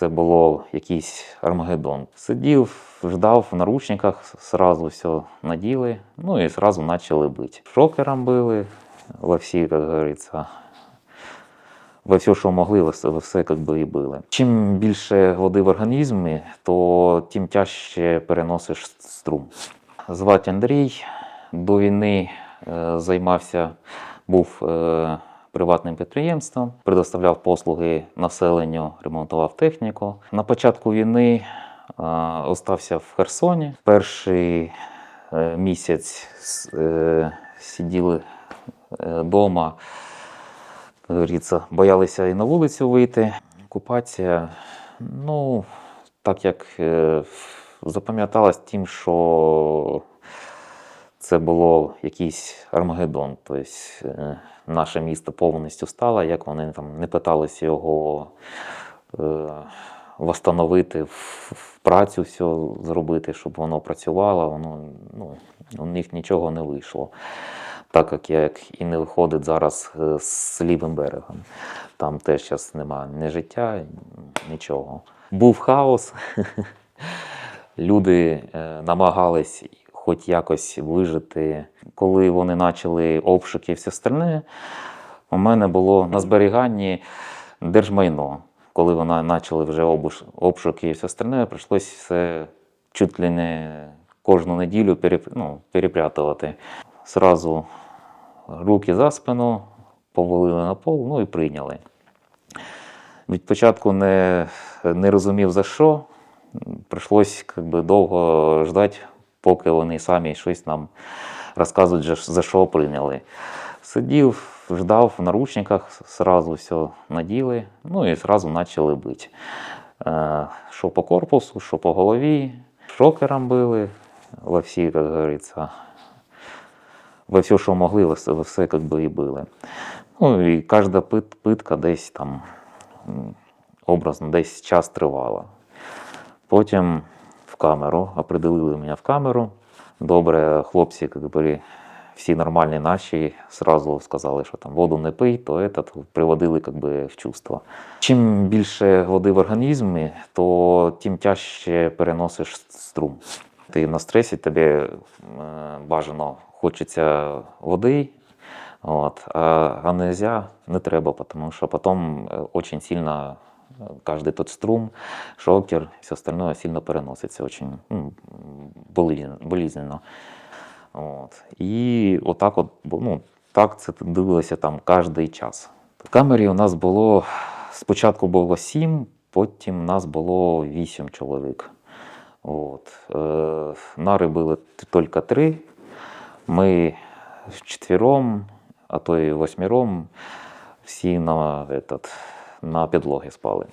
це було якийсь Армагеддон. Сидів, ждав в наручниках, сразу все наділи, ну і сразу почали бити. Шокером били во всі, як говориться, во все, що могли, во все, як би, і били. Чим більше води в організмі, то тим тяжче переносиш струм. Звати Андрій. До війни е, займався, був е, приватним підприємством, предоставляв послуги населенню, ремонтував техніку. На початку війни е, остався в Херсоні. Перший е, місяць е, сиділи вдома, говориться, боялися і на вулицю вийти. Окупація, ну, так як е, запам'яталась тим, що це було якийсь Армагеддон. Тобто е, наше місто повністю стало, як вони там не питалися його е, восстановити, в, працю все зробити, щоб воно працювало. Воно, ну, у них нічого не вийшло. Так як, як і не виходить зараз е, з лівим берегом. Там теж зараз немає ні життя, нічого. Був хаос. Люди е, намагались хоч якось вижити. Коли вони почали обшуки і все остальне, у мене було на зберіганні держмайно. Коли вони почали вже обшуки і все остальне, прийшлося все чуть ли не кожну неділю ну, перепрятувати. Сразу руки за спину, повалили на пол, ну і прийняли. Від початку не, не розумів за що. Прийшлось би, довго ждати, поки вони самі щось нам розказують, за- що прийняли. Сидів, ждав в наручниках, сразу все наділи, ну і сразу почали бити. Е, Що по корпусу, що по голові, шокером били, во всі, як говориться, во все, що могли, во все, как би, і били. Ну і кожна питка десь там образно десь час тривала. Потім камеру, определили мене в камеру. Добре, хлопці, як би, всі нормальні наші, сразу сказали, що там воду не пий, то этот, приводили як би, в чувство. Чим більше води в організмі, то тим тяжче переносиш струм. Ти на стресі, тобі е, бажано хочеться води, От. А, а нельзя, не треба, тому що потім е, очень сильно каждый тот струм, шокер, все остальное сильно переноситься, очень ну, болезненно. От. І отак от, ну, так це дивилося там кожний час. В камері у нас було спочатку було сім, потім у нас було вісім чоловік. От. Е, нари були тільки три. Ми вчетвером, а то і восьмером всі на, этот, на підлогі спали.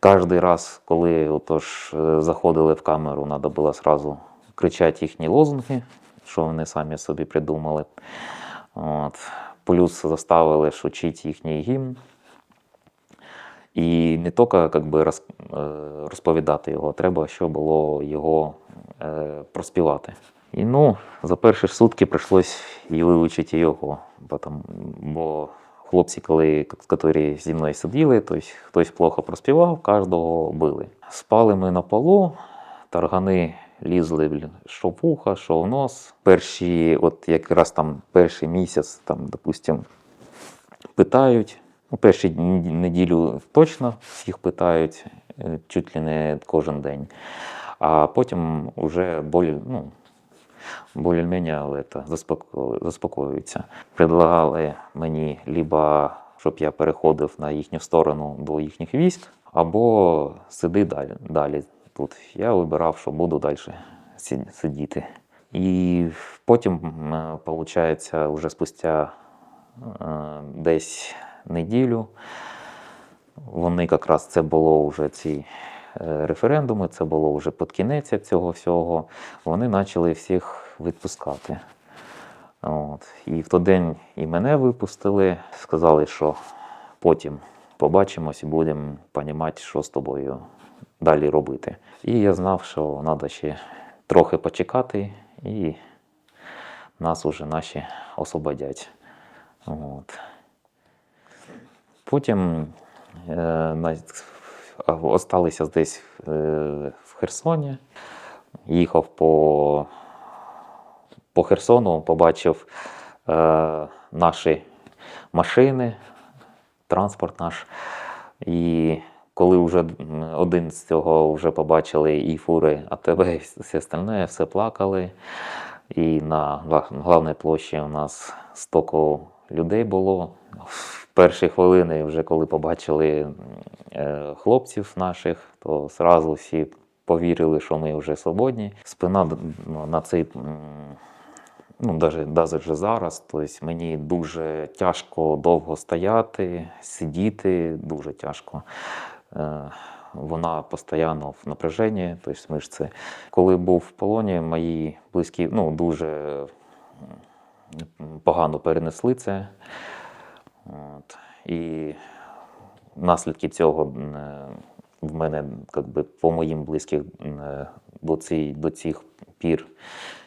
Кожний раз, коли отож, е, заходили в камеру, треба було одразу кричати їхні лозунги, що вони самі собі придумали. От. Плюс заставили ж учити їхній гімн. І не тільки би, е, розповідати його, треба ще було його е, проспівати. І ну, за перші сутки прийшлось і вивчити його, бо хлопці, коли, які зі мною сиділи, тобто хтось плохо проспівав, кожного били. Спали ми на полу, таргани лізли що в вуха, що в нос. Перші, от якраз там перший місяць, там, допустим, питають. Ну, перші неділю точно всіх питають, е, чуть ли не кожен день. А потім вже болі, ну, більш-менш это, заспоко- заспокоюються. Предлагали мені либо, щоб я переходив на їхню сторону до їхніх військ, або сиди далі. далі тут. Я вибирав, що буду далі сидіти. І потім, виходить, вже спустя е, десь неділю. Вони якраз це було вже ці референдуми, це було вже під кінець цього всього. Вони почали всіх відпускати. От. І в той день і мене випустили, сказали, що потім побачимось і будемо розуміти, що з тобою далі робити. І я знав, що треба ще трохи почекати, і нас уже наші освободять. От. Потім е, Осталися десь е, в Херсоні. Їхав по, по Херсону, побачив е, наші машини, транспорт наш. І коли вже один з цього вже побачили і фури АТВ, і все остальне, все плакали. І на гла- главній площі у нас стоку людей було. В перші хвилини, вже коли побачили е, хлопців наших, то зразу всі повірили, що ми вже свободні. Спина ну, на цей. Ну, навіть, навіть вже зараз, тобто мені дуже тяжко довго стояти, сидіти, дуже тяжко. Е, Вона постійно в напряженні, тобто мишці. Коли був в полоні, мої близькі ну, дуже погано перенесли це. От. І наслідки цього е, в мене як би, по моїм близьких е, до, цій, до цих пір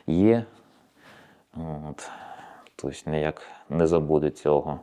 є. От. Тобто ніяк не забуду цього.